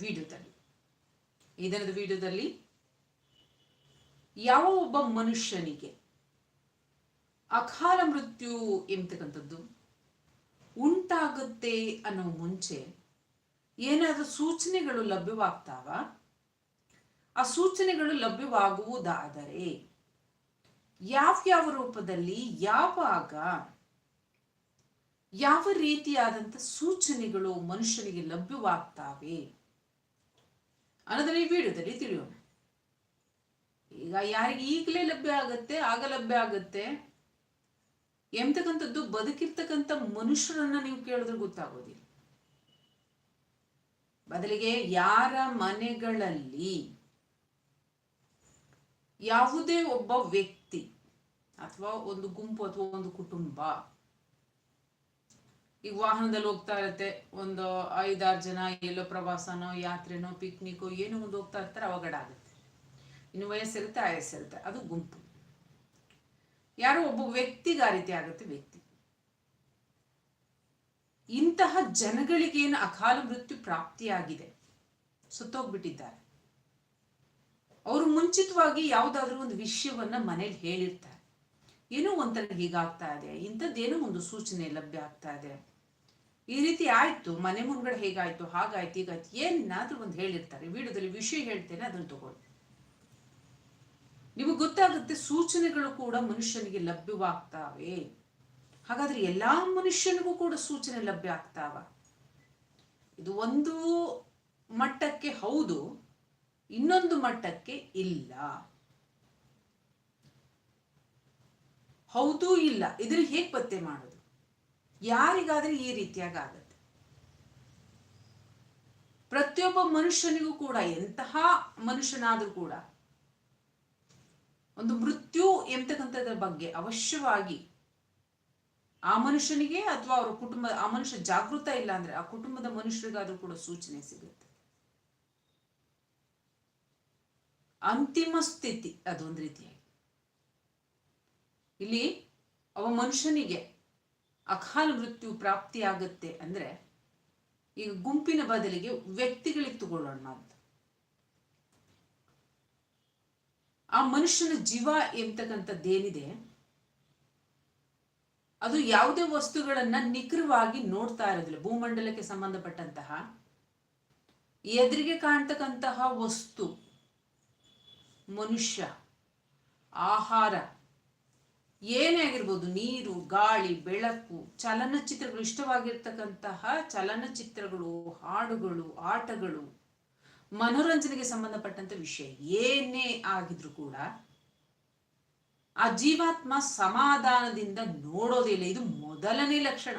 ವಿಡಿಯೋದಲ್ಲಿ ಈ ದಿನದ ವಿಡಿಯೋದಲ್ಲಿ ಯಾವ ಒಬ್ಬ ಮನುಷ್ಯನಿಗೆ ಅಕಾಲ ಮೃತ್ಯು ಎಂಬತಕ್ಕಂಥದ್ದು ಉಂಟಾಗುತ್ತೆ ಅನ್ನೋ ಮುಂಚೆ ಏನಾದರೂ ಸೂಚನೆಗಳು ಲಭ್ಯವಾಗ್ತಾವ? ಆ ಸೂಚನೆಗಳು ಲಭ್ಯವಾಗುವುದಾದರೆ ಯಾವ್ಯಾವ ರೂಪದಲ್ಲಿ, ಯಾವಾಗ, ಯಾವ ರೀತಿಯಾದಂಥ ಸೂಚನೆಗಳು ಮನುಷ್ಯನಿಗೆ ಲಭ್ಯವಾಗ್ತಾವೆ? ಅನ್ನೋದನ್ನ ಈ ವಿಡಿಯೋದಲ್ಲಿ ತಿಳಿಯೋಣ. ಈಗ ಯಾರಿಗೆ ಈಗಲೇ ಲಭ್ಯ ಆಗತ್ತೆ, ಆಗ ಲಭ್ಯ ಆಗತ್ತೆ, ಎಂತಕ್ಕಂಥದ್ದು ಬದುಕಿರ್ತಕ್ಕಂಥ ಮನುಷ್ಯರನ್ನ ನೀವು ಕೇಳಿದ್ರೆ ಗೊತ್ತಾಗೋದಿಲ್ಲ. ಬದಲಿಗೆ ಯಾರ ಮನೆಗಳಲ್ಲಿ ಯಾವುದೇ ಒಬ್ಬ ವ್ಯಕ್ತಿ ಅಥವಾ ಒಂದು ಗುಂಪು ಅಥವಾ ಒಂದು ಕುಟುಂಬ ಈಗ ವಾಹನದಲ್ಲಿ ಹೋಗ್ತಾ ಇರುತ್ತೆ. ಒಂದು ಐದಾರು ಜನ ಎಲ್ಲೋ ಪ್ರವಾಸನೋ, ಯಾತ್ರೆನೋ ಪಿಕ್ನಿಕ್ ಏನೋ ಒಂದು ಹೋಗ್ತಾ ಇರ್ತಾರೆ, ಅವಘಡ ಆಗುತ್ತೆ. ಇನ್ನು ವಯಸ್ಸಿರುತ್ತೆ ಆಯಸ್ಸಿರುತ್ತೆ ಅದು ಗುಂಪು. ಯಾರೋ ಒಬ್ಬ ವ್ಯಕ್ತಿಗೆ ಆ ರೀತಿ ಆಗುತ್ತೆ ವ್ಯಕ್ತಿ. ಇಂತಹ ಜನಗಳಿಗೇನು ಅಕಾಲ ಮೃತ್ಯು ಪ್ರಾಪ್ತಿಯಾಗಿದೆ? ಸುತ್ತೋಗ್ಬಿಟ್ಟಿದ್ದಾರೆ. ಅವರು ಮುಂಚಿತವಾಗಿ ಯಾವುದಾದ್ರೂ ಒಂದು ವಿಷಯವನ್ನ ಮನೇಲಿ ಹೇಳಿರ್ತಾರೆ. ಏನೋ ಒಂಥರ ಹೀಗಾಗ್ತಾ ಇದೆ. ಇಂಥದ್ದೇನೋ ಒಂದು ಸೂಚನೆ ಲಭ್ಯ ಆಗ್ತಾ ಇದೆ. ಈ ರೀತಿ ಆಯ್ತು, ಮನೆ ಮುಂದ್ಗಡೆ ಹೇಗಾಯ್ತು, ಹಾಗಾಯ್ತು, ಹೀಗಾಯ್ತು, ಏನಾದ್ರೂ ಒಂದು ಹೇಳಿರ್ತಾರೆ. ವಿಡಿಯೋದಲ್ಲಿ ವಿಷಯ ಹೇಳ್ತೇನೆ, ಅದನ್ನು ತಗೊಳ್ಳಿ. ನಿಮಗೆ ಗೊತ್ತಾಗುತ್ತೆ, ಸೂಚನೆಗಳು ಕೂಡ ಮನುಷ್ಯನಿಗೆ ಲಭ್ಯವಾಗ್ತಾವೆ. ಹಾಗಾದ್ರೆ ಎಲ್ಲಾ ಮನುಷ್ಯನಿಗೂ ಕೂಡ ಸೂಚನೆ ಲಭ್ಯ ಆಗ್ತಾವ? ಇದು ಒಂದು ಮಟ್ಟಕ್ಕೆ ಹೌದು, ಇನ್ನೊಂದು ಮಟ್ಟಕ್ಕೆ ಇಲ್ಲ. ಹೌದು ಇಲ್ಲ. ಇದ್ರಲ್ಲಿ ಹೇಗೆ ಪತ್ತೆ ಮಾಡೋದು? ಯಾರಿಗಾದ್ರೆ ಈ ರೀತಿಯಾಗಿ ಆಗತ್ತೆ. ಪ್ರತಿಯೊಬ್ಬ ಮನುಷ್ಯನಿಗೂ ಕೂಡ, ಎಂತಹ ಮನುಷ್ಯನಾದ್ರೂ ಕೂಡ, ಒಂದು ಮೃತ್ಯು ಎಂತಕ್ಕಂಥದ್ರ ಬಗ್ಗೆ ಅವಶ್ಯವಾಗಿ ಆ ಮನುಷ್ಯನಿಗೆ ಅಥವಾ ಅವರ ಕುಟುಂಬ, ಆ ಮನುಷ್ಯ ಜಾಗೃತ ಇಲ್ಲ ಅಂದ್ರೆ ಆ ಕುಟುಂಬದ ಮನುಷ್ಯರಿಗಾದ್ರೂ ಕೂಡ ಸೂಚನೆ ಸಿಗುತ್ತೆ. ಅಂತಿಮ ಸ್ಥಿತಿ ಅದೊಂದು ರೀತಿಯಾಗಿ. ಇಲ್ಲಿ ಅವ ಮನುಷ್ಯನಿಗೆ ಅಕಾಲ ಮೃತ್ಯು ಪ್ರಾಪ್ತಿಯಾಗುತ್ತೆ ಅಂದ್ರೆ ಈಗ ಗುಂಪಿನ ಬದಲಿಗೆ ವ್ಯಕ್ತಿಗಳಿಗೆ ತಗೊಳ್ಳೋಣ ನಾವು ಆ ಮನುಷ್ಯನ ಜೀವ ಎಂಬತಕ್ಕಂಥದ್ದೇನಿದೆ ಅದು ಯಾವುದೇ ವಸ್ತುಗಳನ್ನ ನಿಖರವಾಗಿ ನೋಡ್ತಾ ಇರೋದಿಲ್ಲ. ಭೂಮಂಡಲಕ್ಕೆ ಸಂಬಂಧಪಟ್ಟಂತಹ ಎದುರಿಗೆ ಕಾಣ್ತಕ್ಕಂತಹ ವಸ್ತು, ಮನುಷ್ಯ, ಆಹಾರ ಏನೇ ಆಗಿರ್ಬೋದು, ನೀರು, ಗಾಳಿ, ಬೆಳಕು, ಚಲನಚಿತ್ರಗಳು, ಇಷ್ಟವಾಗಿರ್ತಕ್ಕಂತಹ ಚಲನಚಿತ್ರಗಳು, ಹಾಡುಗಳು, ಆಟಗಳು, ಮನೋರಂಜನೆಗೆ ಸಂಬಂಧಪಟ್ಟಂತ ವಿಷಯ ಏನೇ ಆಗಿದ್ರು ಕೂಡ ಆ ಜೀವಾತ್ಮ ಸಮಾಧಾನದಿಂದ ನೋಡೋದಿಲ್ಲ. ಇದು ಮೊದಲನೇ ಲಕ್ಷಣ.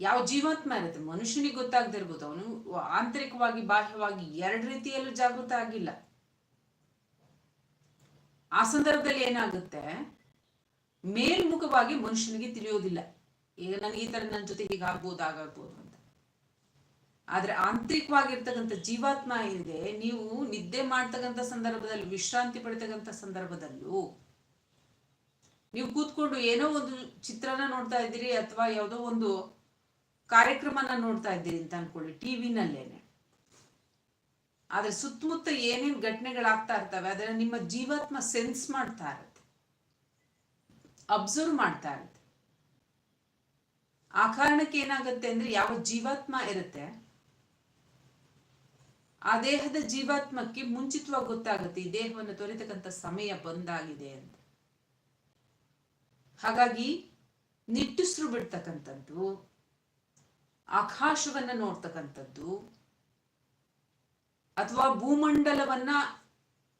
ಯಾವ ಜೀವಾತ್ಮ ಇರುತ್ತೆ? ಮನುಷ್ಯನಿಗೆ ಗೊತ್ತಾಗದೇ ಇರ್ಬೋದು. ಅವನು ಆಂತರಿಕವಾಗಿ, ಬಾಹ್ಯವಾಗಿ ಎರಡು ರೀತಿಯಲ್ಲೂ ಜಾಗೃತ ಆಗಿಲ್ಲ. ಆ ಸಂದರ್ಭದಲ್ಲಿ ಏನಾಗುತ್ತೆ? ಮೇಲ್ಮುಖವಾಗಿ ಮನುಷ್ಯನಿಗೆ ತಿಳಿಯೋದಿಲ್ಲ. ಈಗ ನನಗೆ ಈ ತರ ನನ್ನ ಜೊತೆ ಹೀಗಾಗ್ಬೋದು ಆಗಾಗ್ಬೋದು ಅಂತ. ಆದ್ರೆ ಆಂತರಿಕವಾಗಿರ್ತಕ್ಕಂಥ ಜೀವಾತ್ಮ ಏನಿದೆ, ನೀವು ನಿದ್ದೆ ಮಾಡ್ತಕ್ಕಂಥ ಸಂದರ್ಭದಲ್ಲಿ, ವಿಶ್ರಾಂತಿ ಪಡಿತಕ್ಕಂಥ ಸಂದರ್ಭದಲ್ಲೂ, ನೀವು ಕೂತ್ಕೊಂಡು ಏನೋ ಒಂದು ಚಿತ್ರನ ನೋಡ್ತಾ ಇದ್ದೀರಿ ಅಥವಾ ಯಾವುದೋ ಒಂದು ಕಾರ್ಯಕ್ರಮನ ನೋಡ್ತಾ ಇದ್ದೀರಿ ಅಂತ ಅನ್ಕೊಳ್ಳಿ ಟಿವಿನಲ್ಲೇನೆ ಆದ್ರೆ ಸುತ್ತಮುತ್ತ ಏನೇನು ಘಟನೆಗಳಾಗ್ತಾ ಇರ್ತವೆ, ಅದನ್ನ ನಿಮ್ಮ ಜೀವಾತ್ಮ ಸೆನ್ಸ್ ಮಾಡ್ತಾ ಇರುತ್ತೆ. ಅಬ್ಸರ್ವ್ ಮಾಡ್ತಾ ಇರುತ್ತೆ. ಆ ಕಾರಣಕ್ಕೆ ಏನಾಗುತ್ತೆ ಅಂದ್ರೆ ಯಾವ ಜೀವಾತ್ಮ ಇರುತ್ತೆ, ಆ ದೇಹದ ಜೀವಾತ್ಮಕ್ಕೆ ಮುಂಚಿತವಾಗಿ ಗೊತ್ತಾಗುತ್ತೆ ಈ ದೇಹವನ್ನು ತೊರೆತಕ್ಕಂಥ ಸಮಯ ಬಂದಾಗಿದೆ ಅಂತ. ಹಾಗಾಗಿ ನಿಟ್ಟುಸ್ರು ಬಿಡ್ತಕ್ಕಂಥದ್ದು, ಆಕಾಶವನ್ನ ನೋಡ್ತಕ್ಕಂಥದ್ದು ಅಥವಾ ಭೂಮಂಡಲವನ್ನ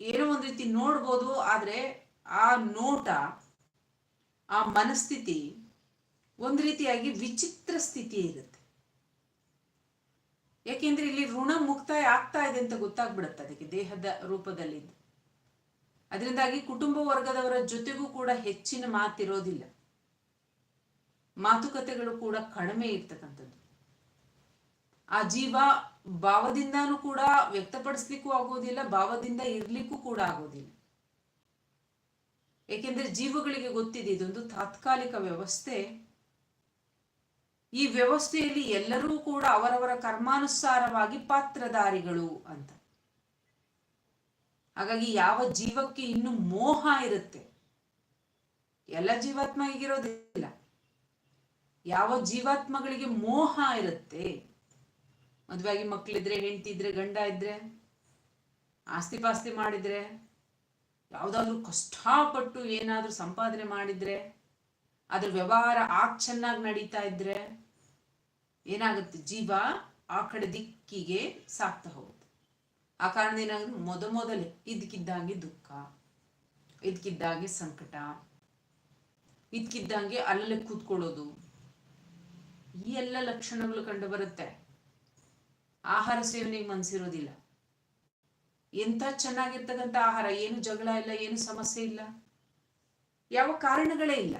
ಏನೋ ಒಂದು ರೀತಿ ನೋಡ್ಬೋದು, ಆದ್ರೆ ಆ ನೋಟ, ಆ ಮನಸ್ಥಿತಿ ಒಂದ್ ರೀತಿಯಾಗಿ ವಿಚಿತ್ರ ಸ್ಥಿತಿ ಇರುತ್ತೆ. ಯಾಕೆಂದ್ರೆ ಇಲ್ಲಿ ಋಣ ಮುಕ್ತಾಯ ಆಗ್ತಾ ಇದೆ ಅಂತ ಗೊತ್ತಾಗ್ಬಿಡುತ್ತೆ ಅದಕ್ಕೆ ದೇಹದ ರೂಪದಲ್ಲಿ ಅದರಿಂದಾಗಿ ಕುಟುಂಬ ವರ್ಗದವರ ಜೊತೆಗೂ ಕೂಡ ಹೆಚ್ಚಿನ ಮಾತಿರೋದಿಲ್ಲ. ಮಾತುಕತೆಗಳು ಕೂಡ ಕಡಿಮೆ ಇರ್ತಕ್ಕಂಥದ್ದು. ಆ ಜೀವ ಭಾವದಿಂದಾನು ಕೂಡ ವ್ಯಕ್ತಪಡಿಸ್ಲಿಕ್ಕೂ ಆಗೋದಿಲ್ಲ, ಭಾವದಿಂದ ಇರ್ಲಿಕ್ಕೂ ಕೂಡ ಆಗೋದಿಲ್ಲ. ಏಕೆಂದ್ರೆ ಜೀವಗಳಿಗೆ ಗೊತ್ತಿದೆ, ಇದೊಂದು ತಾತ್ಕಾಲಿಕ ವ್ಯವಸ್ಥೆ. ಈ ವ್ಯವಸ್ಥೆಯಲ್ಲಿ ಎಲ್ಲರೂ ಕೂಡ ಅವರವರ ಕರ್ಮಾನುಸಾರವಾಗಿ ಪಾತ್ರಧಾರಿಗಳು ಅಂತ. ಹಾಗಾಗಿ ಯಾವ ಜೀವಕ್ಕೆ ಇನ್ನು ಮೋಹ ಇರುತ್ತೆ? ಎಲ್ಲ ಜೀವಾತ್ಮ ಈಗಿರೋದಿಲ್ಲ ಯಾವ ಜೀವಾತ್ಮಗಳಿಗೆ ಮೋಹ ಇರುತ್ತೆ? ಮದುವೆಯಾಗಿ ಮಕ್ಕಳಿದ್ರೆ ಹೆಂಡತಿ ಇದ್ರೆ ಗಂಡ ಇದ್ರೆ, ಆಸ್ತಿ ಪಾಸ್ತಿ ಮಾಡಿದ್ರೆ, ಯಾವುದಾದ್ರೂ ಕಷ್ಟಪಟ್ಟು ಏನಾದರೂ ಸಂಪಾದನೆ ಮಾಡಿದ್ರೆ, ಅದ್ರ ವ್ಯವಹಾರ ಆಗ್ ಚೆನ್ನಾಗಿ ನಡೀತಾ ಇದ್ರೆ ಏನಾಗುತ್ತೆ? ಜೀವ ಆ ಕಡೆ ದಿಕ್ಕಿಗೆ ಸಾಕ್ತಾ ಹೋಗುತ್ತೆ. ಆ ಕಾರಣ ಏನಾಗುತ್ತೆ? ಮೊದ ಮೊದಲೇ ದುಃಖ ಇದಕ್ಕಿದ್ದಾಗೆ ಸಂಕಟ, ಇದ್ಕಿದ್ದಂಗೆ ಅಲ್ಲಲ್ಲೇ ಕೂತ್ಕೊಳ್ಳೋದು. ಈ ಎಲ್ಲ ಲಕ್ಷಣಗಳು ಕಂಡು ಬರುತ್ತೆ. ಆಹಾರ ಸೇವನೆಗೆ ಮನಸ್ಸಿರೋದಿಲ್ಲ ಎಂತ ಚೆನ್ನಾಗಿರ್ತಕ್ಕಂಥ ಆಹಾರ, ಏನು ಜಗಳ ಇಲ್ಲ, ಏನು ಸಮಸ್ಯೆ ಇಲ್ಲ, ಯಾವ ಕಾರಣಗಳೇ ಇಲ್ಲ.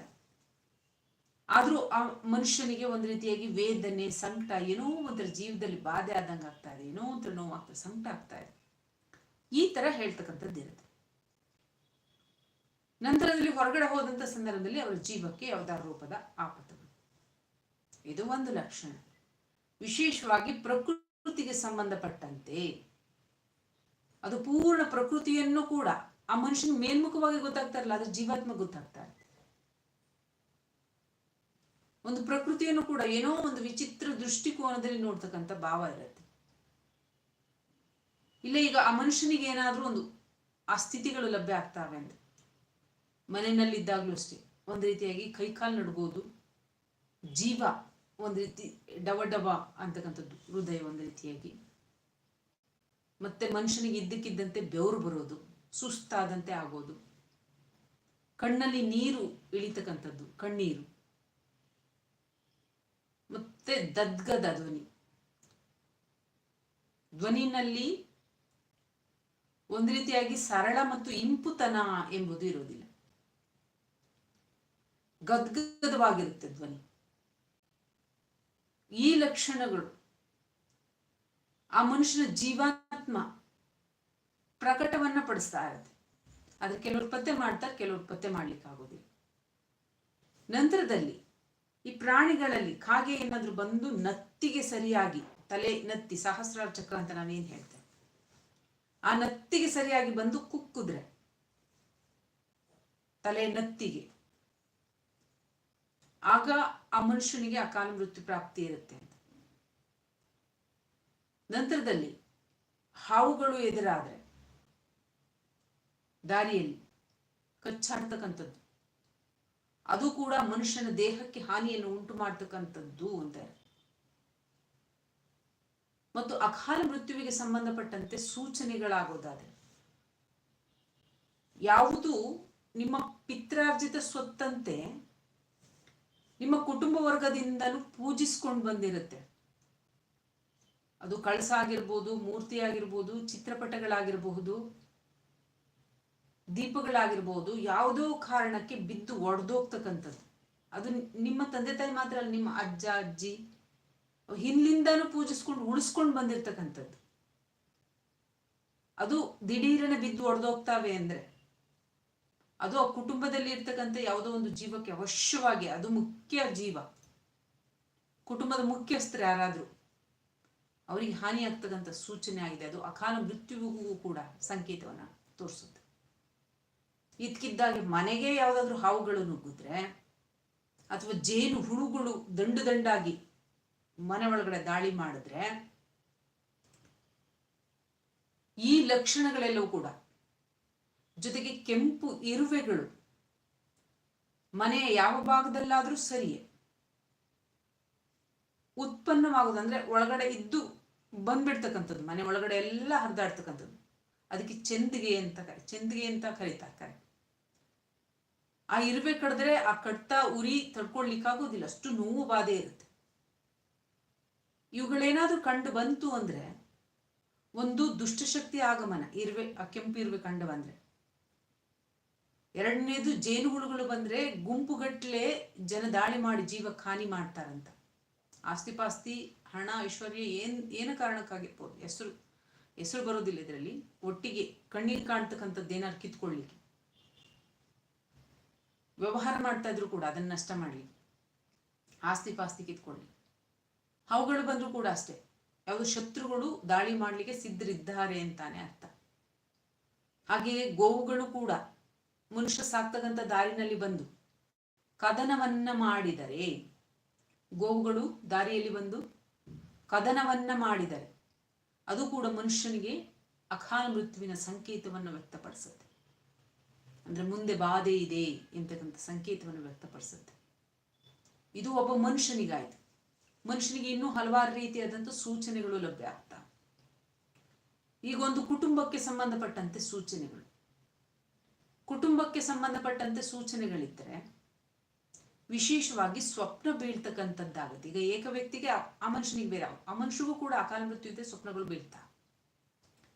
ಆದ್ರೂ ಆ ಮನುಷ್ಯನಿಗೆ ಒಂದು ರೀತಿಯಾಗಿ ವೇದನೆ, ಸಂಕಟ, ಏನೋ ಒಂಥರ ಜೀವದಲ್ಲಿ ಬಾಧೆ ಆದಂಗೆ ಆಗ್ತಾ ಇದೆ, ಏನೋ ಒಂಥರ ನೋವಾಗ್ತದೆ ಸಂಕಟ ಆಗ್ತಾ ಇದೆ. ಈ ತರ ಹೇಳ್ತಕ್ಕಂಥದ್ದು ಇರುತ್ತೆ. ನಂತರದಲ್ಲಿ ಹೊರಗಡೆ ಹೋದಂತ ಸಂದರ್ಭದಲ್ಲಿ ಅವರ ಜೀವಕ್ಕೆ ಯಾವ್ದಾರ ರೂಪದ ಆಪತ್ತು ಇದು ಒಂದು ಲಕ್ಷಣ. ವಿಶೇಷವಾಗಿ ಪ್ರಕೃತಿಗೆ ಸಂಬಂಧಪಟ್ಟಂತೆ. ಅದು ಪೂರ್ಣ ಪ್ರಕೃತಿಯನ್ನು ಕೂಡ ಆ ಮನುಷ್ಯನ ಮೇಲ್ಮುಖವಾಗಿ ಗೊತ್ತಾಗ್ತಾರಲ್ಲ, ಅದು ಜೀವಾತ್ಮ ಗೊತ್ತಾಗ್ತಾ ಒಂದು ಪ್ರಕೃತಿಯನ್ನು ಕೂಡ ಏನೋ ಒಂದು ವಿಚಿತ್ರ ದೃಷ್ಟಿಕೋನದಲ್ಲಿ ನೋಡ್ತಕ್ಕಂಥ ಭಾವ ಇರುತ್ತೆ. ಇಲ್ಲ ಈಗ ಆ ಮನುಷ್ಯನಿಗೆ ಏನಾದ್ರೂ ಒಂದು ಆ ಸ್ಥಿತಿಗಳು ಲಭ್ಯ ಆಗ್ತಾವೆ ಅಂತ ಮನೆಯಲ್ಲಿದ್ದಾಗಲೂ ಅಷ್ಟೇ. ಒಂದು ರೀತಿಯಾಗಿ ಕೈಕಾಲು ನಡ್ಬೋದು ಜೀವ ಒಂದು ರೀತಿ ಡವ ಡವ ಅಂತಕ್ಕಂಥದ್ದು, ಹೃದಯ ಒಂದು ರೀತಿಯಾಗಿ. ಮತ್ತೆ ಮನುಷ್ಯನಿಗೆ ಇದ್ದಕ್ಕಿದ್ದಂತೆ ಬೆವರು ಬರೋದು, ಸುಸ್ತಾದಂತೆ ಆಗೋದು. ಕಣ್ಣಲ್ಲಿ ನೀರು ಇಳಿತಕ್ಕಂಥದ್ದು, ಕಣ್ಣೀರು. ಮತ್ತೆ ದದ್ಗದ ಧ್ವನಿ. ಧ್ವನಿನಲ್ಲಿ ಒಂದು ರೀತಿಯಾಗಿ ಸರಳ ಮತ್ತು ಇಂಪುತನ ಎಂಬುದು ಇರೋದಿಲ್ಲ ಗದ್ಗದವಾಗಿರುತ್ತೆ ಧ್ವನಿ. ಈ ಲಕ್ಷಣಗಳು ಆ ಮನುಷ್ಯನ ಜೀವಾತ್ಮ ಪ್ರಕಟವನ್ನ ಪಡಿಸ್ತಾ ಇರುತ್ತೆ. ಆದ್ರೆ ಕೆಲವ್ರು ಪತ್ತೆ ಮಾಡ್ತಾರೆ, ಕೆಲವ್ರು ಪತ್ತೆ ಮಾಡ್ಲಿಕ್ಕೆ ಆಗೋದಿಲ್ಲ. ನಂತರದಲ್ಲಿ ಈ ಪ್ರಾಣಿಗಳಲ್ಲಿ ಕಾಗೆ ಏನಾದ್ರೂ ಬಂದು ನತ್ತಿಗೆ ಸರಿಯಾಗಿ, ತಲೆ ನತ್ತಿ, ಸಹಸ್ರಾರ ಚಕ್ರ ಅಂತ ನಾವೇನ್ ಹೇಳ್ತೇನೆ. ಆ ನತ್ತಿಗೆ ಸರಿಯಾಗಿ ಬಂದು ಕುಕ್ಕುದ್ರೆ, ತಲೆ ನತ್ತಿಗೆ ಆಗ ಆ ಮನುಷ್ಯನಿಗೆ ಅಕಾಲ ಮೃತ್ಯು ಪ್ರಾಪ್ತಿ ಇರುತ್ತೆ ಅಂತ. ನಂತರದಲ್ಲಿ ಹಾವುಗಳು ಎದುರಾದ್ರೆ ದಾರಿಯಲ್ಲಿ ಕಚ್ಚಾಡ್ತಕ್ಕಂಥದ್ದು. ಅದು ಕೂಡ ಮನುಷ್ಯನ ದೇಹಕ್ಕೆ ಹಾನಿಯನ್ನು ಉಂಟು ಮಾಡ್ತಕ್ಕಂಥದ್ದು ಅಂತಾರೆ ಮತ್ತು ಅಕಾಲ ಮೃತ್ಯುವಿಗೆ ಸಂಬಂಧಪಟ್ಟಂತೆ ಸೂಚನೆಗಳಾಗೋದಾದ್ರೆ ಯಾವುದು ನಿಮ್ಮ ಪಿತ್ರಾರ್ಜಿತ ಸ್ವತ್ತಂತೆ ನಿಮ್ಮ ಕುಟುಂಬ ವರ್ಗದಿಂದಲೂ ಪೂಜಿಸ್ಕೊಂಡು ಬಂದಿರುತ್ತೆ. ಅದು ಕಳಸ ಆಗಿರ್ಬೋದು ಮೂರ್ತಿ ಆಗಿರ್ಬೋದು ಚಿತ್ರಪಟಗಳಾಗಿರಬಹುದು, ದೀಪಗಳಾಗಿರ್ಬೋದು, ಯಾವುದೋ ಕಾರಣಕ್ಕೆ ಬಿದ್ದು ಒಡೆದೋಗ್ತಕ್ಕಂಥದ್ದು. ಅದು ನಿಮ್ಮ ತಂದೆ ತಾಯಿ ಮಾತ್ರ ಅಲ್ಲ, ನಿಮ್ಮ ಅಜ್ಜ, ಅಜ್ಜಿ, ಹಿಂದಿಂದನೂ ಪೂಜಿಸ್ಕೊಂಡು, ಉಳಿಸ್ಕೊಂಡು ಬಂದಿರ್ತಕ್ಕಂಥದ್ದು. ಅದು ದಿಢೀರನೆ ಬಿದ್ದು ಒಡೆದೋಗ್ತಾವೆ ಅಂದ್ರೆ. ಅದು ಆ ಕುಟುಂಬದಲ್ಲಿ ಇರ್ತಕ್ಕಂಥ ಯಾವುದೋ ಒಂದು ಜೀವಕ್ಕೆ ಅವಶ್ಯವಾಗಿ, ಅದು ಮುಖ್ಯ ಜೀವ. ಕುಟುಂಬದ ಮುಖ್ಯಸ್ಥರು ಯಾರಾದರೂ, ಅವರಿಗೆ ಹಾನಿ ಆಗ್ತಕ್ಕಂಥ ಸೂಚನೆ ಆಗಿದೆ. ಅದು ಅಕಾಲ ಮೃತ್ಯುವಿಗೂ ಕೂಡ ಸಂಕೇತವನ್ನ ತೋರಿಸುತ್ತೆ. ಇದ್ಕಿದ್ದಾಗೆ ಮನೆಗೆ ಯಾವುದಾದ್ರೂ ಹಾವುಗಳು ನುಗ್ಗಿದ್ರೆ, ಅಥವಾ ಜೇನು ಹುಳುಗಳು ದಂಡು ದಂಡಾಗಿ ಮನೆ ಒಳಗಡೆ ದಾಳಿ ಮಾಡಿದ್ರೆ, ಈ ಲಕ್ಷಣಗಳೆಲ್ಲವೂ ಕೂಡ ಜೊತೆಗೆ ಕೆಂಪು ಇರುವೆಗಳು. ಮನೆಯ ಯಾವ ಭಾಗದಲ್ಲಾದರೂ ಸರಿಯೇ. ಉತ್ಪನ್ನವಾಗುದಂದ್ರೆ ಒಳಗಡೆ ಇದ್ದು ಬಂದ್ಬಿಡ್ತಕ್ಕಂಥದ್ದು, ಮನೆ ಒಳಗಡೆ ಎಲ್ಲ ಹರಿದಾಡ್ತಕ್ಕಂಥದ್ದು. ಅದಕ್ಕೆ ಚೆಂದಿಗೆ ಅಂತ ಕರೆ, ಚೆಂದಿಗೆ ಅಂತ ಕರೀತಾರೆ ಆ ಇರುವೆ ಕಡಿದ್ರೆ ಆ ಕಟ್ಟ ಉರಿ ತಡ್ಕೊಳ್ಲಿಕ್ಕಾಗೋದಿಲ್ಲ ಅಷ್ಟು ನೋವು ಬಾಧೆ ಇರುತ್ತೆ. ಇವುಗಳೇನಾದ್ರೂ ಕಂಡು ಬಂತು ಅಂದ್ರೆ, ಒಂದು ದುಷ್ಟಶಕ್ತಿ ಆಗಮನ, ಇರುವೆ, ಆ ಕೆಂಪು ಇರುವೆ ಕಂಡು ಬಂದ್ರೆ ಎರಡನೇದು ಜೇನುಹುಳುಗಳು ಬಂದರೆ ಗುಂಪುಗಟ್ಟಲೆ ಜನ ದಾಳಿ ಮಾಡಿ ಜೀವಕ್ಕೆ ಹಾನಿ ಮಾಡ್ತಾರಂತ. ಆಸ್ತಿ ಪಾಸ್ತಿ ಹಣ, ಐಶ್ವರ್ಯ ಏನು ಏನು ಕಾರಣಕ್ಕಾಗಿರ್ಬೋದು? ಹೆಸರು ಹೆಸರು ಬರೋದಿಲ್ಲ ಇದರಲ್ಲಿ. ಒಟ್ಟಿಗೆ ಕಣ್ಣೀರು ಕಾಣ್ತಕ್ಕಂಥದ್ದು ಏನಾದ್ರು ಕಿತ್ಕೊಳ್ಳಿಕ್ಕೆ? ವ್ಯವಹಾರ ಮಾಡ್ತಾ ಇದ್ರು ಕೂಡ ಅದನ್ನ ನಷ್ಟ ಮಾಡಲಿ ಆಸ್ತಿ ಪಾಸ್ತಿ ಕಿತ್ಕೊಳ್ಳಿ ಅವುಗಳು ಬಂದರೂ ಕೂಡ ಅಷ್ಟೇ. ಯಾವುದು ಶತ್ರುಗಳು ದಾಳಿ ಮಾಡಲಿಕ್ಕೆ ಸಿದ್ಧರಿದ್ದಾರೆ ಅಂತಾನೆ ಅರ್ಥ. ಹಾಗೆಯೇ ಗೋವುಗಳು ಕೂಡ ಮನುಷ್ಯ ಸಾಕ್ತಕ್ಕಂಥ ದಾರಿನಲ್ಲಿ ಬಂದು ಕದನವನ್ನ ಮಾಡಿದರೆ, ಗೋವುಗಳು ದಾರಿಯಲ್ಲಿ ಬಂದು ಕದನವನ್ನ ಮಾಡಿದರೆ, ಅದು ಕೂಡ ಮನುಷ್ಯನಿಗೆ ಅಕಾಲ ಮೃತ್ಯುವಿನ ಸಂಕೇತವನ್ನು ವ್ಯಕ್ತಪಡಿಸುತ್ತೆ. ಅಂದ್ರೆ ಮುಂದೆ ಬಾಧೆ ಇದೆ ಎಂತಕ್ಕಂಥ ಸಂಕೇತವನ್ನು ವ್ಯಕ್ತಪಡಿಸುತ್ತೆ. ಇದು ಒಬ್ಬ ಮನುಷ್ಯನಿಗಾಯ್ತು. ಮನುಷ್ಯನಿಗೆ ಇನ್ನೂ ಹಲವಾರು ರೀತಿಯಾದಂಥ ಸೂಚನೆಗಳು ಲಭ್ಯ ಆಗ್ತಾ. ಈಗ ಒಂದು ಕುಟುಂಬಕ್ಕೆ ಸಂಬಂಧಪಟ್ಟಂತೆ ಸೂಚನೆಗಳು. ಕುಟುಂಬಕ್ಕೆ ಸಂಬಂಧಪಟ್ಟಂತೆ ಸೂಚನೆಗಳಿದ್ದರೆ ವಿಶೇಷವಾಗಿ ಸ್ವಪ್ನ ಬೀಳ್ತಕ್ಕಂಥದ್ದಾಗುತ್ತೆ. ಈಗ ಏಕ ವ್ಯಕ್ತಿಗೆ ಆ- ಮನುಷ್ಯನಿಗೆ ಬೇರೆ ಆ ಮನುಷ್ಯಗೂ ಕೂಡ ಅಕಾಲ ಮೃತ್ಯು ಇದೆ ಸ್ವಪ್ನಗಳು ಬೀಳ್ತಾ.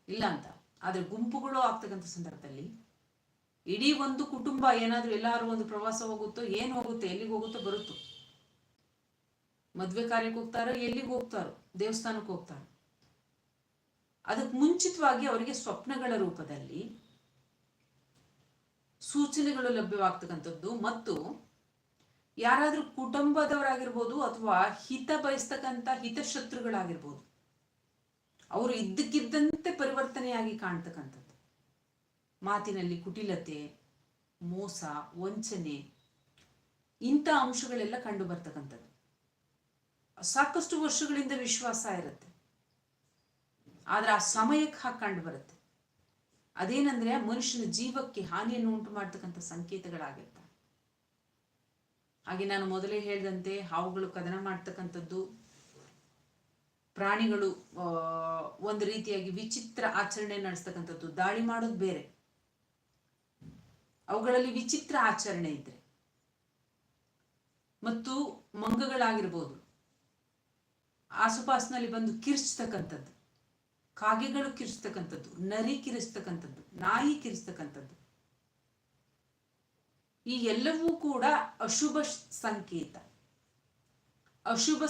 ಇಲ್ಲ ಅಂತ. ಆದ್ರೆ ಗುಂಪುಗಳು ಆಗ್ತಕ್ಕಂಥ ಸಂದರ್ಭದಲ್ಲಿ ಇಡೀ ಒಂದು ಕುಟುಂಬ ಏನಾದ್ರೂ ಎಲ್ಲಾರು ಒಂದು ಪ್ರವಾಸ ಹೋಗುತ್ತೋ, ಏನು ಹೋಗುತ್ತೋ, ಎಲ್ಲಿಗೆ ಹೋಗುತ್ತೋ ಬರುತ್ತೋ. ಮದುವೆ ಕಾರ್ಯಕ್ಕೆ ಹೋಗ್ತಾರೋ, ಎಲ್ಲಿಗೆ ಹೋಗ್ತಾರೋ, ದೇವಸ್ಥಾನಕ್ಕೆ ಹೋಗ್ತಾರೋ. ಅದಕ್ಕೆ ಮುಂಚಿತವಾಗಿ ಅವರಿಗೆ ಸ್ವಪ್ನಗಳ ರೂಪದಲ್ಲಿ ಸೂಚನೆಗಳು ಲಭ್ಯವಾಗ್ತಕ್ಕಂಥದ್ದು. ಮತ್ತು ಯಾರಾದ್ರೂ ಕುಟುಂಬದವರಾಗಿರ್ಬೋದು ಅಥವಾ ಹಿತ ಬಯಸ್ತಕ್ಕಂಥ ಹಿತಶತ್ರುಗಳಾಗಿರ್ಬೋದು, ಅವರು ಇದ್ದಕ್ಕಿದ್ದಂತೆ ಪರಿವರ್ತನೆಯಾಗಿ ಕಾಣ್ತಕ್ಕಂಥದ್ದು. ಮಾತಿನಲ್ಲಿ ಕುಟಿಲತೆ, ಮೋಸ, ವಂಚನೆ, ಇಂಥ ಅಂಶಗಳೆಲ್ಲ ಕಂಡು ಬರ್ತಕ್ಕಂಥದ್ದು. ಸಾಕಷ್ಟು ವರ್ಷಗಳಿಂದ ವಿಶ್ವಾಸ ಇರುತ್ತೆ. ಆದ್ರೆ ಆ ಸಮಯಕ್ಕೆ ಹಾಗೆ ಕಂಡು ಬರುತ್ತೆ. ಅದೇನಂದ್ರೆ ಮನುಷ್ಯನ ಜೀವಕ್ಕೆ ಹಾನಿಯನ್ನು ಉಂಟು ಮಾಡ್ತಕ್ಕಂಥ ಸಂಕೇತಗಳಾಗಿರ್ತವೆ. ಹಾಗೆ ನಾನು ಮೊದಲೇ ಹೇಳಿದಂತೆ ಹಾವುಗಳು ಕದನ ಮಾಡ್ತಕ್ಕಂಥದ್ದು, ಪ್ರಾಣಿಗಳು ಒಂದು ರೀತಿಯಾಗಿ ವಿಚಿತ್ರ ಆಚರಣೆ ನಡೆಸ್ತಕ್ಕಂಥದ್ದು, ದಾಳಿ ಮಾಡೋದು ಬೇರೆ. ಅವುಗಳಲ್ಲಿ ವಿಚಿತ್ರ ಆಚರಣೆ ಇದ್ರೆ. ಮತ್ತು ಮಂಗಗಳಾಗಿರ್ಬೋದು. ಆಸುಪಾಸಿನಲ್ಲಿ ಬಂದು ಕಿರ್ಚ್ತಕ್ಕಂಥದ್ದು. ಕಾಗೆಗಳು ಕಿರಿಸ್ತಕ್ಕಂಥದ್ದು ನರಿ ಕಿರಿಸ್ತಕ್ಕಂಥದ್ದು ನಾಯಿ ಕಿರಿಸ್ತಕ್ಕಂಥದ್ದು ಈ ಎಲ್ಲವೂ ಕೂಡ ಅಶುಭ ಸಂಕೇತ. ಅಶುಭ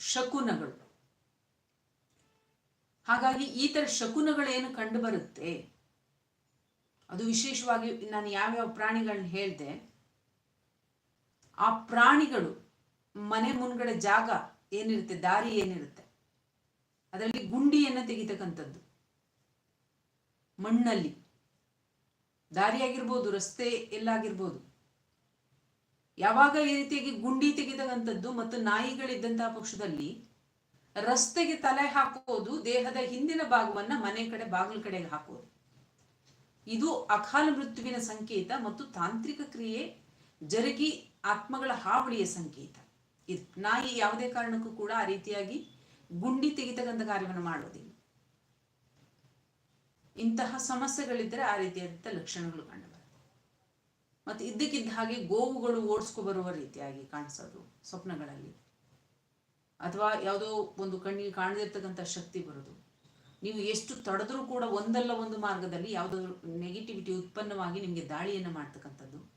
ಶಕುನಗಳು. ಹಾಗಾಗಿ ಈ ತರ ಶಕುನಗಳೇನು ಕಂಡು ಬರುತ್ತೆ ಅದು ವಿಶೇಷವಾಗಿ ನಾನು ಯಾವ್ಯಾವ ಪ್ರಾಣಿಗಳನ್ನ ಹೇಳ್ದೆ, ಆ ಪ್ರಾಣಿಗಳು ಮನೆ ಮುಂದ್ಗಡೆ ಜಾಗ ಏನಿರುತ್ತೆ, ದಾರಿ ಏನಿರುತ್ತೆ ಅದರಲ್ಲಿ ಗುಂಡಿಯನ್ನು ತೆಗಿತಕ್ಕಂಥದ್ದು. ಮಣ್ಣಲ್ಲಿ. ದಾರಿಯಾಗಿರ್ಬೋದು, ರಸ್ತೆ ಎಲ್ಲಾಗಿರ್ಬೋದು ಯಾವಾಗ ಈ ರೀತಿಯಾಗಿ ಗುಂಡಿ ತೆಗೆತಕ್ಕಂಥದ್ದು ಮತ್ತು ನಾಯಿಗಳಿದ್ದಂತಹ ಪಕ್ಷದಲ್ಲಿ ರಸ್ತೆಗೆ ತಲೆ ಹಾಕೋದು, ದೇಹದ ಹಿಂದಿನ ಭಾಗವನ್ನ ಮನೆ ಕಡೆ, ಬಾಗಿಲು ಕಡೆಗೆ ಹಾಕೋದು. ಇದು ಅಕಾಲ ಮೃತ್ಯುವಿನ ಸಂಕೇತ ಮತ್ತು ತಾಂತ್ರಿಕ ಕ್ರಿಯೆ ಜರುಗಿ ಆತ್ಮಗಳ ಹಾವಳಿಯ ಸಂಕೇತ. ಇದು ನಾಯಿ ಯಾವುದೇ ಕಾರಣಕ್ಕೂ ಕೂಡ ಆ ರೀತಿಯಾಗಿ ಗುಂಡಿ ತೆಗಿತಕ್ಕಂಥ ಕಾರ್ಯವನ್ನು ಮಾಡೋದಿಲ್ಲ ಇಂತಹ ಸಮಸ್ಯೆಗಳಿದ್ದರೆ ಆ ರೀತಿಯಾದಂಥ ಲಕ್ಷಣಗಳು ಕಂಡುಬರುತ್ತೆ. ಮತ್ತು ಇದ್ದಕ್ಕಿದ್ದ ಹಾಗೆ ಗೋವುಗಳು ಓಡಿಸ್ಕೊ ಬರುವ ರೀತಿಯಾಗಿ ಕಾಣಿಸೋದು ಸ್ವಪ್ನಗಳಲ್ಲಿ. ಅಥವಾ ಯಾವುದೋ ಒಂದು ಕಣ್ಣಿಗೆ ಕಾಣದಿರ್ತಕ್ಕಂಥ ಶಕ್ತಿ ಬರೋದು. ನೀವು ಎಷ್ಟು ತಡೆದ್ರೂ ಕೂಡ ಒಂದಲ್ಲ ಒಂದು ಮಾರ್ಗದಲ್ಲಿ ಯಾವುದಾದ್ರು ನೆಗೆಟಿವಿಟಿ ಉತ್ಪನ್ನವಾಗಿ ನಿಮಗೆ ದಾಳಿಯನ್ನು ಮಾಡ್ತಕ್ಕಂಥದ್ದು.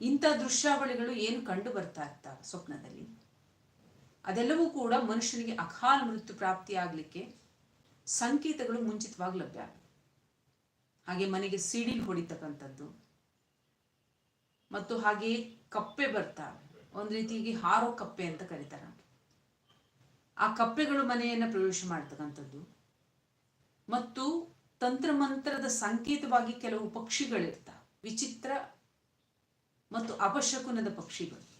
ಇಂಥ ದೃಶ್ಯಾವಳಿಗಳು ಏನು ಕಂಡು ಬರ್ತಾ ಇರ್ತಾವೆ ಸ್ವಪ್ನದಲ್ಲಿ? ಅದೆಲ್ಲವೂ ಕೂಡ ಮನುಷ್ಯನಿಗೆ ಅಕಾಲ ಮೃತ್ಯು ಪ್ರಾಪ್ತಿಯಾಗಲಿಕ್ಕೆ ಸಂಕೇತಗಳು ಮುಂಚಿತವಾಗಿ ಲಭ್ಯ. ಹಾಗೆ ಮನೆಗೆ ಸಿಡಿಲ್ ಹೊಡಿತಕ್ಕಂಥದ್ದು. ಮತ್ತು ಹಾಗೆ ಕಪ್ಪೆ ಬರ್ತಾ, ಒಂದು ರೀತಿಯಾಗಿ ಹಾರೋ ಕಪ್ಪೆ ಅಂತ ಕರೀತಾರೆ. ಆ ಕಪ್ಪೆಗಳು ಮನೆಯನ್ನ ಪ್ರವೇಶ ಮಾಡ್ತಕ್ಕಂಥದ್ದು. ಮತ್ತು ತಂತ್ರಮಂತ್ರದ ಸಂಕೇತವಾಗಿ ಕೆಲವು ಪಕ್ಷಿಗಳಿರ್ತಾವೆ ವಿಚಿತ್ರ ಮತ್ತು ಅಪಶಕುನದ ಪಕ್ಷಿಗಳು.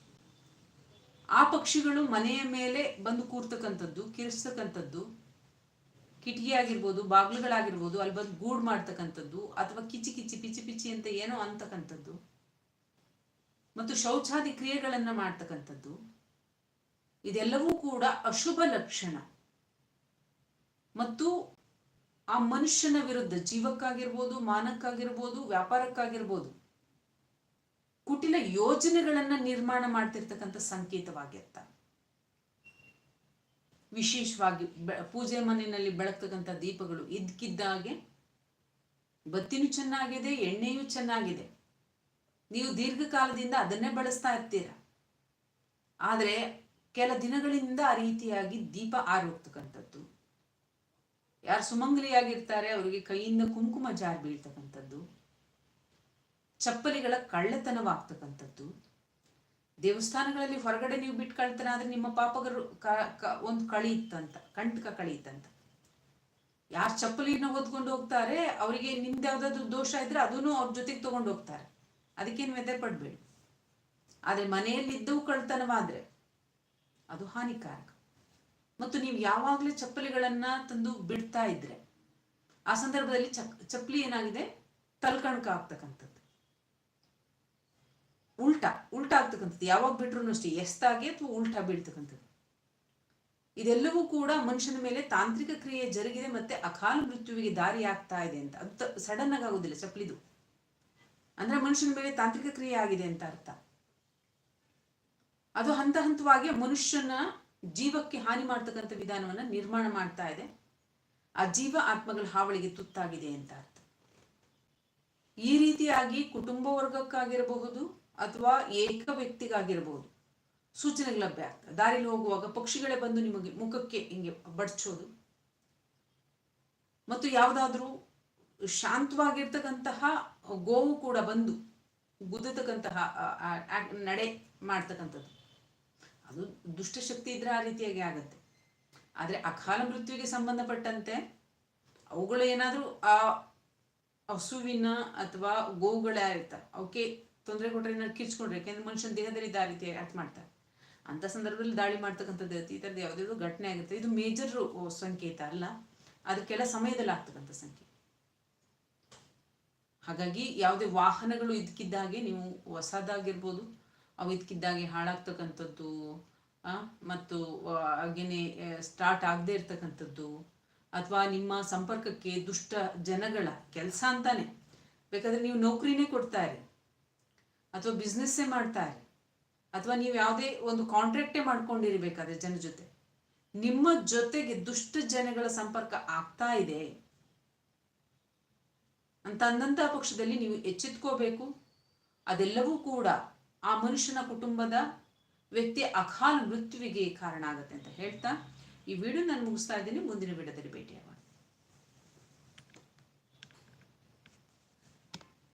ಆ ಪಕ್ಷಿಗಳು ಮನೆಯ ಮೇಲೆ ಬಂದು ಕೂರ್ತಕ್ಕಂಥದ್ದು ಕಿರಿಸ್ತಕ್ಕಂಥದ್ದು ಕಿಟಕಿ ಆಗಿರ್ಬೋದು ಬಾಗಿಲುಗಳಾಗಿರ್ಬೋದು, ಅಲ್ಲಿ ಬಂದು ಗೂಡ್ ಮಾಡ್ತಕ್ಕಂಥದ್ದು, ಅಥವಾ ಕಿಚಿ ಕಿಚಿ ಪಿಚಿ ಪಿಚಿ ಅಂತ ಏನೋ ಅಂತಕ್ಕಂಥದ್ದು, ಮತ್ತು ಶೌಚಾದಿ ಕ್ರಿಯೆಗಳನ್ನ ಮಾಡ್ತಕ್ಕಂಥದ್ದು, ಇದೆಲ್ಲವೂ ಕೂಡ ಅಶುಭ ಲಕ್ಷಣ. ಮತ್ತು ಆ ಮನುಷ್ಯನ ವಿರುದ್ಧ ಜೀವಕ್ಕಾಗಿರ್ಬೋದು, ಮಾನಕ್ಕಾಗಿರ್ಬೋದು, ವ್ಯಾಪಾರಕ್ಕಾಗಿರ್ಬೋದು ಕುಟಿಲ ಯೋಜನೆಗಳನ್ನ ನಿರ್ಮಾಣ ಮಾಡ್ತಿರ್ತಕ್ಕಂಥ ಸಂಕೇತವಾಗಿರ್ತ. ವಿಶೇಷವಾಗಿ ಪೂಜೆ ಮನೆಯಲ್ಲಿ ಬೆಳಗ್ತಕ್ಕಂಥ ದೀಪಗಳು ಇದ್ಕಿದ್ದಾಗೆ ಬತ್ತಿನೂ ಚೆನ್ನಾಗಿದೆ, ಎಣ್ಣೆಯೂ ಚೆನ್ನಾಗಿದೆ. ನೀವು ದೀರ್ಘಕಾಲದಿಂದ ಅದನ್ನೇ ಬಳಸ್ತಾ ಇರ್ತೀರ. ಆದರೆ ಕೆಲ ದಿನಗಳಿಂದ ಆ ರೀತಿಯಾಗಿ ದೀಪ ಆರೋಗ್ತಕ್ಕಂಥದ್ದು. ಯಾರು ಸುಮಂಗಲಿಯಾಗಿರ್ತಾರೆ, ಅವರಿಗೆ ಕೈಯಿಂದ ಕುಂಕುಮ ಜಾರ್ ಬೀಳ್ತಕ್ಕಂಥದ್ದು. ಚಪ್ಪಲಿಗಳ ಕಳ್ಳತನವಾಗ್ತಕ್ಕಂಥದ್ದು. ದೇವಸ್ಥಾನಗಳಲ್ಲಿ ಹೊರಗಡೆ ನೀವು ಬಿಟ್ಟು ಕಳ್ತನ ಆದ್ರೆ ನಿಮ್ಮ ಪಾಪಗರು ಒಂದು ಇತ್ತಂತ, ಕಂಟಕ ಇತ್ತಂತ. ಯಾರು ಚಪ್ಪಲಿನ ಹೊದ್ಕೊಂಡು ಹೋಗ್ತಾರೆ, ಅವರಿಗೆ ನಿಮ್ದು ಯಾವ್ದಾದ್ರು ದೋಷ ಇದ್ರೆ ಅದನ್ನು ಅವ್ರ ಜೊತೆಗೆ ತಗೊಂಡು ಹೋಗ್ತಾರೆ. ಅದಕ್ಕೇನು ವ್ಯಥೆ ಪಡ್ಬೇಡಿ. ಆದ್ರೆ ಮನೆಯಲ್ಲಿದ್ದವು ಕಳ್ತನವಾದ್ರೆ ಅದು ಹಾನಿಕಾರಕ. ಮತ್ತು ನೀವು ಯಾವಾಗಲೇ ಚಪ್ಪಲಿಗಳನ್ನ ತಂದು ಬಿಡ್ತಾ ಇದ್ರೆ, ಆ ಸಂದರ್ಭದಲ್ಲಿ ಚಪ್, ಚಪ್ಪಲಿ ಏನಾಗಿದೆ? ತಲ್ಕಣಕ ಆಗ್ತಕ್ಕಂಥದ್ದು. ಉಲ್ಟಾ ಉಲ್ಟಾ ಆಗ್ತಕ್ಕಂಥದ್ದು. ಯಾವಾಗ ಬಿಟ್ರು ಅಷ್ಟೇ, ಎಸ್ತಾಗಿ ಅಥವಾ ಉಲ್ಟಾ ಬೀಳ್ತಕ್ಕಂಥದ್ದು. ಇದೆಲ್ಲವೂ ಕೂಡ ಮನುಷ್ಯನ ಮೇಲೆ ತಾಂತ್ರಿಕ ಕ್ರಿಯೆ ಜರುಗಿದೆ ಮತ್ತೆ ಅಕಾಲ ಮೃತ್ಯುವಿಗೆ ದಾರಿ ಆಗ್ತಾ ಇದೆ ಅಂತ. ಅದು ಸಡನ್ ಆಗಿ ಆಗೋದಿಲ್ಲ ಚಪ್ಪಲಿದು ಅಂದ್ರೆ ಮನುಷ್ಯನ ಮೇಲೆ ತಾಂತ್ರಿಕ ಕ್ರಿಯೆ ಆಗಿದೆ ಅಂತ ಅರ್ಥ. ಅದು ಹಂತ ಹಂತವಾಗಿ ಮನುಷ್ಯನ ಜೀವಕ್ಕೆ ಹಾನಿ ಮಾಡ್ತಕ್ಕಂಥ ವಿಧಾನವನ್ನ ನಿರ್ಮಾಣ ಮಾಡ್ತಾ ಇದೆ. ಆ ಜೀವ ಆತ್ಮಗಳ ಹಾವಳಿಗೆ ತುತ್ತಾಗಿದೆ ಅಂತ ಅರ್ಥ. ಈ ರೀತಿಯಾಗಿ ಕುಟುಂಬ ವರ್ಗಕ್ಕಾಗಿರಬಹುದು ಅಥವಾ ಏಕ ವ್ಯಕ್ತಿಗಾಗಿರ್ಬೋದು. ಸೂಚನೆಗಳು ಲಭ್ಯ ಆಗ್ತದೆ ದಾರಿಲಿ ಹೋಗುವಾಗ ಪಕ್ಷಿಗಳೇ ಬಂದು ನಿಮಗೆ ಮುಖಕ್ಕೆ ಹಿಂಗೆ ಬಡ್ಚೋದು ಮತ್ತು ಯಾವುದಾದ್ರೂ ಶಾಂತವಾಗಿರ್ತಕ್ಕಂತಹ ಗೋವು ಕೂಡ ಬಂದು ಗುದ್ದತಕ್ಕಂತಹ ನಡೆ ಮಾಡ್ತಕ್ಕಂಥದ್ದು. ಅದು ದುಷ್ಟಶಕ್ತಿ ಇದ್ರೆ ಆ ರೀತಿಯಾಗಿ ಆಗತ್ತೆ. ಆದರೆ ಅಕಾಲ ಮೃತ್ಯುವಿಗೆ ಸಂಬಂಧಪಟ್ಟಂತೆ ಅವುಗಳು ಏನಾದರೂ ಆ ಹಸುವಿನ ಅಥವಾ ಗೋವುಗಳೇ ಇರ್ತಾರೆ ಅವಕ್ಕೆ ತೊಂದರೆ ಕೊಟ್ಟರೆ ಏನಾದ್ರು ಕಿಚ್ಕೊಂಡ್ರೆ ಯಾಕೆಂದ್ರೆ ಮನುಷ್ಯನ ದೇಹದಲ್ಲಿ ಇದ್ದ ರೀತಿ ಆಕ್ಟ್ ಮಾಡ್ತಾರೆ. ಅಂತ ಸಂದರ್ಭದಲ್ಲಿ ದಾಳಿ ಮಾಡ್ತಕ್ಕಂಥದ್ದು ಈ ಥರದ್ದು ಯಾವುದಾದ್ರು ಘಟನೆ ಆಗುತ್ತೆ. ಇದು ಮೇಜರ್ ಸಂಕೇತ ಅಲ್ಲ. ಅದಕ್ಕೆಲ್ಲ ಸಮಯದಲ್ಲಿ ಆಗ್ತಕ್ಕಂಥ ಸಂಕೇತ. ಹಾಗಾಗಿ ಯಾವುದೇ ವಾಹನಗಳು ಇದಕ್ಕಿದ್ದಾಗೆ ನೀವು ಹೊಸದಾಗಿರ್ಬೋದು ಅವು ಇದಕ್ಕಿದ್ದಾಗೆ ಹಾಳಾಗ್ತಕ್ಕಂಥದ್ದು ಆ, ಮತ್ತು ಹಾಗೇನೆ ಸ್ಟಾರ್ಟ್ ಆಗದೆ ಇರ್ತಕ್ಕಂಥದ್ದು ಅಥವಾ ನಿಮ್ಮ ಸಂಪರ್ಕಕ್ಕೆ ದುಷ್ಟ ಜನಗಳ ಕೆಲಸ ಅಂತಾನೆ. ಬೇಕಾದ್ರೆ ನೀವು ನೌಕರಿನೇ ಕೊಡ್ತಾ ಇರಿ. ಅಥವಾ ಬಿಸ್ನೆಸ್ಸೇ ಮಾಡ್ತಾ ಇರಿ. ಅಥವಾ ನೀವು ಯಾವುದೇ ಒಂದು ಕಾಂಟ್ರಾಕ್ಟೇ ಮಾಡ್ಕೊಂಡಿರ್ಬೇಕಾದ್ರೆ ಜನ ಜೊತೆ. ನಿಮ್ಮ ಜೊತೆಗೆ ದುಷ್ಟ ಜನಗಳ ಸಂಪರ್ಕ ಆಗ್ತಾ ಇದೆ. ಅಂತ ಅಂದಂಥ ಪಕ್ಷದಲ್ಲಿ ನೀವು ಎಚ್ಚೆತ್ಕೋಬೇಕು. ಅದೆಲ್ಲವೂ ಕೂಡ ಆ ಮನುಷ್ಯನ ಕುಟುಂಬದ ವ್ಯಕ್ತಿಯ ಅಕಾಲ ಮೃತ್ಯುವಿಗೆ ಕಾರಣ ಆಗುತ್ತೆ ಅಂತ ಹೇಳ್ತಾ ಈ ವಿಡಿಯೋ ನಾನು ಮುಗಿಸ್ತಾ ಇದ್ದೀನಿ. ಮುಂದಿನ ವಿಡಿಯೋದಲ್ಲಿ ಭೇಟಿಯಾಗೋಣ.